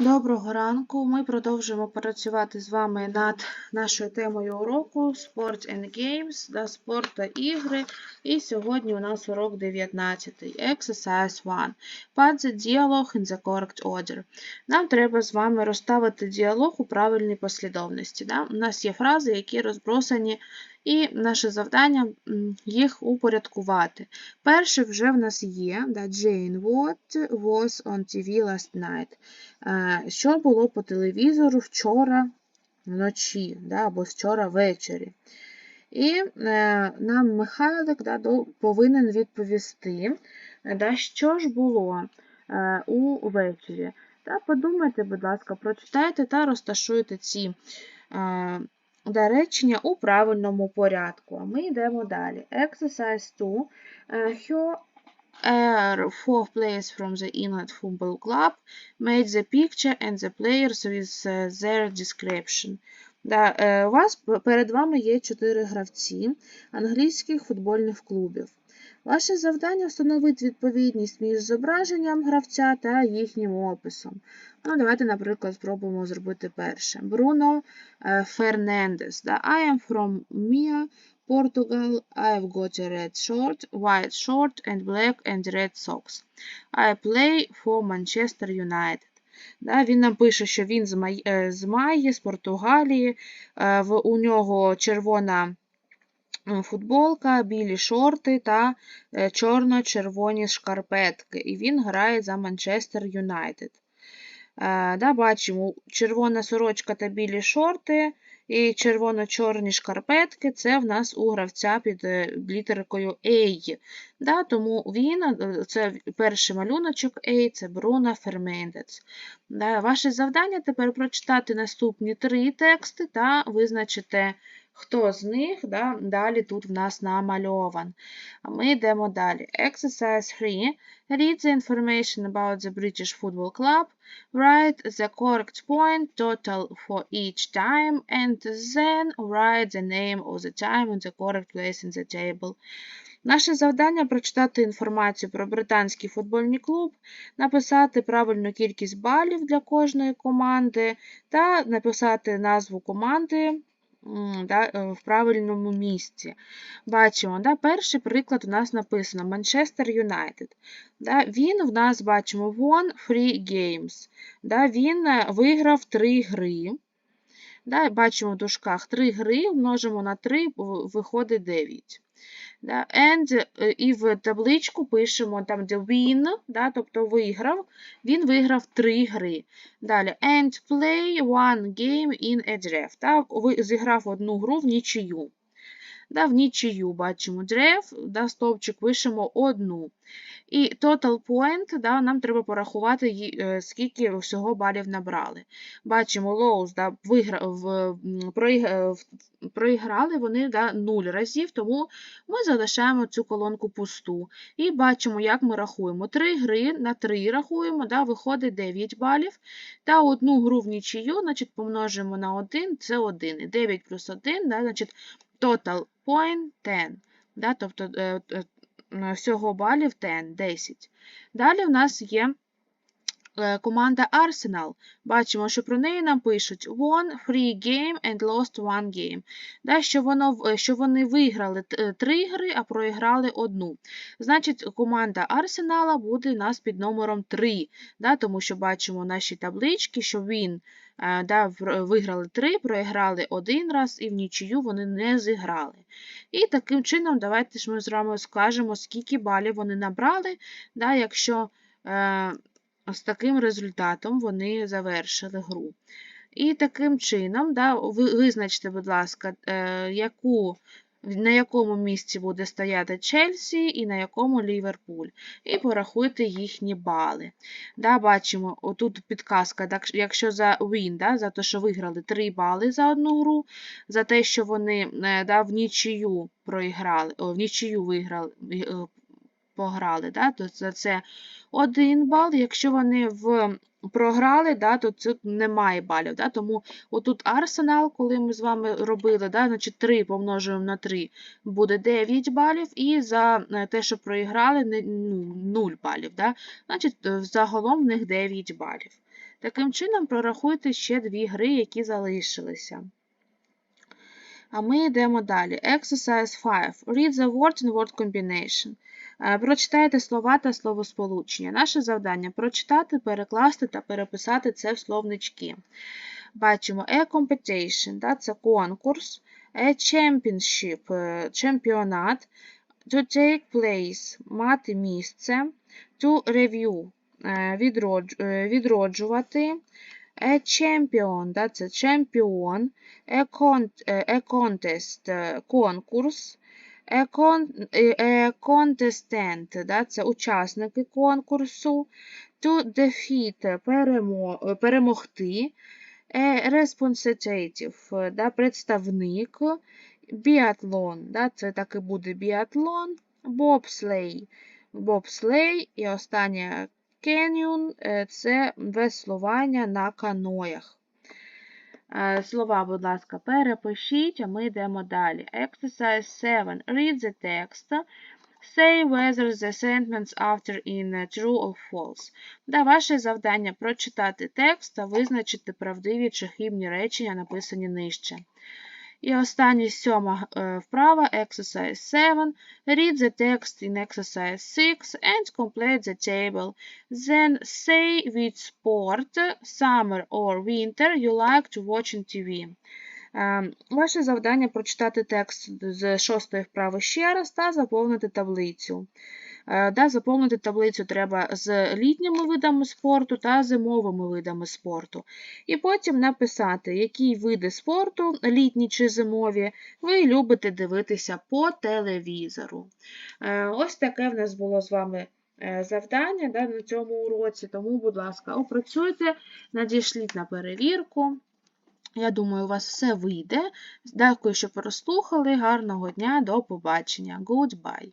Доброго ранку. Ми продовжуємо працювати з вами над нашою темою уроку Sport and Games, да, спорт та ігри. І сьогодні у нас урок 19. Exercise 1. Put the dialogue in the correct order. Нам треба з вами розставити діалог у правильній послідовності. Да? У нас є фрази, які розбросані, і наше завдання їх упорядкувати. Перше вже в нас є да, Jane, what was on TV last night? Е, Що було по телевізору вчора вночі, да, або вчора ввечері. І е, нам Михайлик да, повинен відповісти, да, що ж було е, увечері. Та подумайте, будь ласка, прочитайте та розташуйте ці е, да, речення у правильному порядку. А ми йдемо далі. Exercise 2. Е, Who are four players from the England Football Club made the picture and the players with uh, their description. Да, е, у вас перед вами є чотири гравці англійських футбольних клубів. Ваше завдання встановити відповідність між зображенням гравця та їхнім описом. Ну, давайте, наприклад, спробуємо зробити перше. Бруно е, Фернандес. I am from Mia, Portugal. I've got a red short, white short and black and red socks. I play for Manchester United. Да, він нам пише, що він з Май- е, з Майї, з Португалії, е, у нього червона футболка, білі шорти та е, чорно-червоні шкарпетки. І він грає за Манчестер Юнайтед. Е, Да, бачимо, червона сорочка та білі шорти і червоно-чорні шкарпетки це в нас у гравця під е, літеркою A. Да, тому він, це перший малюночок A, це Бруно Фермендец. Да, ваше завдання тепер прочитати наступні три тексти та визначити, хто з них да, далі тут в нас намальован. А ми йдемо далі. Exercise 3. Read the information about the British Football Club. Write the correct point total for each time and then write the name of the time in the correct place in the table. Наше завдання прочитати інформацію про британський футбольний клуб, написати правильну кількість балів для кожної команди та написати назву команди да, е, в правильному місці. Бачимо, да, перший приклад у нас написано Манчестер Юнайтед. Він в нас бачимо won three games. Да, він е, виграв три гри. Да, бачимо в дужках три гри, множимо на 3, виходить 9. And, е, і в табличку пишемо там, де win, да, тобто виграв, він виграв три гри. Далі, and play one game in a draft. Так, зіграв одну гру в нічию. Да, в нічию бачимо древ, да, стовпчик пишемо одну. І total point, да, нам треба порахувати, е, скільки всього балів набрали. Бачимо, Lowe's да, вигра, е, в- проіграли вони да, 0 разів, тому ми залишаємо цю колонку пусту. І бачимо, як ми рахуємо. 3 гри на 3 рахуємо, да, виходить 9 балів. Та одну гру в нічию, значить, помножимо на 1, це 1. І 9 плюс 1, да, значить, total point 10. Да, тобто е, е, всього балів 10, 10. Далі в нас є команда Arsenal. Бачимо, що про неї нам пишуть won free game and lost one game. Да, що, воно, е, що вони виграли е, три гри, а проіграли одну. Значить, команда Арсенала буде у нас під номером 3, да, тому що бачимо наші таблички, що він е, да, виграли 3, проіграли один раз і в нічию вони не зіграли. І таким чином, давайте ж ми з вами скажемо, скільки балів вони набрали, да, якщо е, з таким результатом вони завершили гру. І таким чином, да, визначте, будь ласка, е, яку, на якому місці буде стояти Челсі і на якому Ліверпуль. І порахуйте їхні бали. Да, бачимо, отут підказка, так, якщо за win, да, за те, що виграли 3 бали за одну гру, за те, що вони е, да, в нічию проіграли, в нічию виграли, е, пограли, да, то за це один бал. Якщо вони в програли, да, то тут немає балів. Да, тому отут Арсенал, коли ми з вами робили, да, значить 3 помножуємо на 3 буде 9 балів, і за е, те, що проіграли, не- ну, 0 балів. Да, значить, е, загалом в них 9 балів. Таким чином, прорахуйте ще дві гри, які залишилися. А ми йдемо далі. Exercise 5. Read the word and word combination. Е, Прочитайте слова та словосполучення. Наше завдання прочитати, перекласти та переписати це в словнички. Бачимо a competition, це конкурс, a championship, е, чемпіонат, to take place, мати місце, to review, е, відроджувати, a champion, да, це чемпіон, a, con, a contest, конкурс, a, con, a contestant, да, це учасники конкурсу, to defeat, перемо, перемогти, a representative, да, представник, біатлон, да, це так і буде біатлон, бобслей, бобслей і останнє canyon – це веслування на каноях. Е, Слова, будь ласка, перепишіть, а ми йдемо далі. Exercise 7. Read the text. Say whether the sentence after in true or false. Да, ваше завдання прочитати текст та визначити правдиві чи хибні речення, написані нижче. І останнє сьома е, вправа, exercise 7. Read the text in exercise 6 and complete the table. Then say which sport, summer or winter, you like to watch on TV. Е, Ваше завдання прочитати текст з шостої вправи ще раз та заповнити таблицю. Е, Да, заповнити таблицю треба з літніми видами спорту та зимовими видами спорту. І потім написати, які види спорту, літні чи зимові, ви любите дивитися по телевізору. Е, Ось таке в нас було з вами е, завдання да, на цьому уроці, тому, будь ласка, опрацюйте, надішліть на перевірку. Я думаю, у вас все вийде. Дякую, що прослухали. Гарного дня, до побачення. Goodbye.